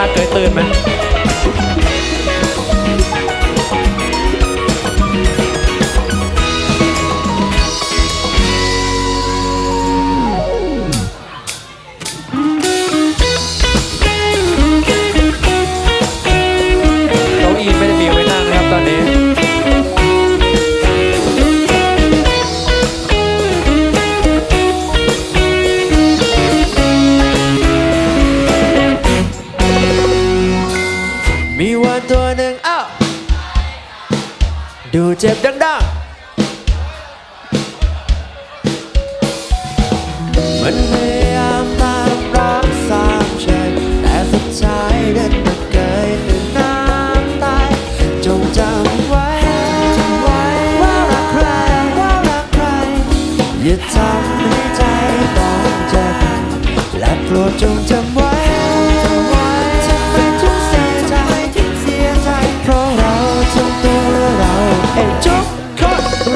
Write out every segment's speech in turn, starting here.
ชาติเคยตื่นไหม ตัวหนึ่งอ้าวดูเจ็บดังๆ มันพยายามตามรักสามเชยแต่สุดท้ายเดินมาเกยหนึ่งน้ำตาย จงจำไว้จำไว้ว่ารักใครว่ารักใคร อย่าทำให้ใจต้องเจ็บและโปรดจงจำไว้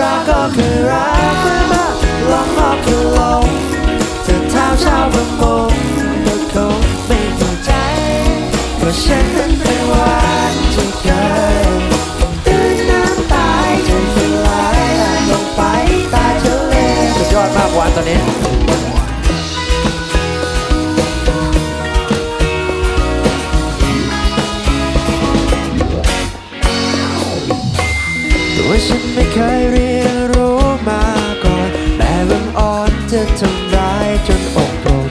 รักก็คือรักไม่มาลองก็คือลงจะเท้าชาวประมงก็คงไม่เข้าใจเพราะฉันนั้น ว่าฉันไม่เคยเรียนรู้มาก่อน แต่บังอ่อนจะทำร้ายจนอกโกรธ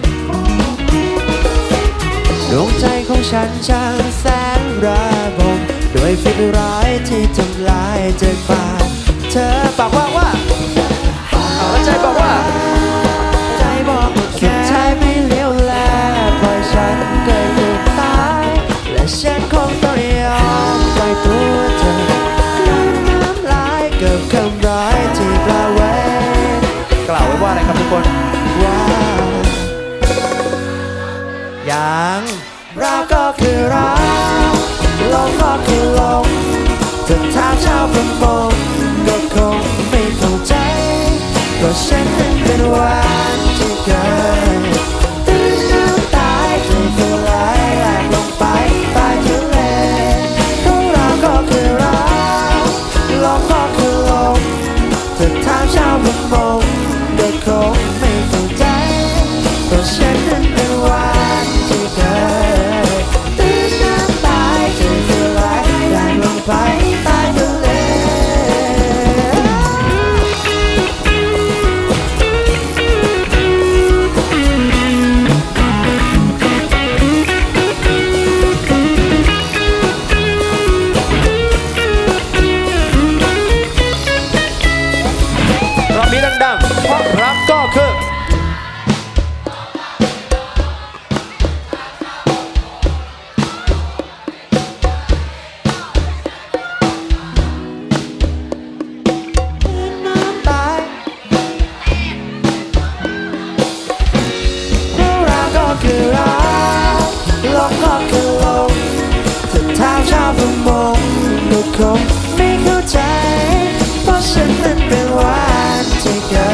ดวงใจของฉันช่างแสนระบมด้วยฟิตร้ายที่ทำลายใจฟ้าเธอปากว่าว่าเอาใจบอกว่า กับคำร้ายที่ปล่าวไว้กล่าวไว้ว่าอะไรครับทุกคน ว่าอย่างรักก็คือรักลงก็คือลงจะท้าชาวประมง ลงก็คือลงจะถามชาวประมงก็คงไม่เข้าใจ เพราะฉันนั้นเป็นวันที่เกิ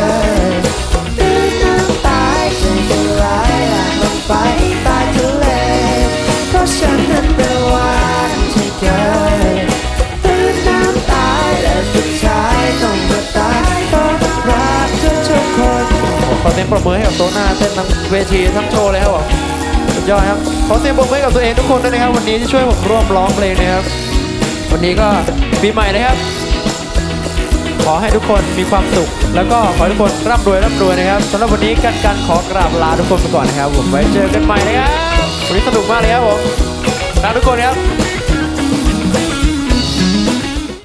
ดตื่นน้ำตายใจสลายหลังลงไปใต้ทะเลเพราะฉันนั้นเป็นวันที่เกิดตื่นน้ำตายและสุดท้ายต้องมาตายเพราะรักทุกคนขอเสียงปรบมือให้กับโต๊ะหน้าเต้นทั้งเวทีทั้งโชว์เลยครับผมสุด ยอดครับ ขอเสียงปรบมือให้กับตัวเองทุกคนด้วยนะครับ วันนี้ที่ช่วยผมร่วมร้องเพลงนะครับ วันนี้ก็ปีใหม่นะครับ ขอให้ทุกคนมีความสุข แล้วก็ขอให้ทุกคนร่ำรวยร่ำรวยนะครับสำหรับวันนี้กันกันขอกราบลาทุกคนไปก่อนนะครับ ผมไว้เจอกันใหม่นะครับวันนี้สนุกมากเลยครับผมลาทุกคนครับ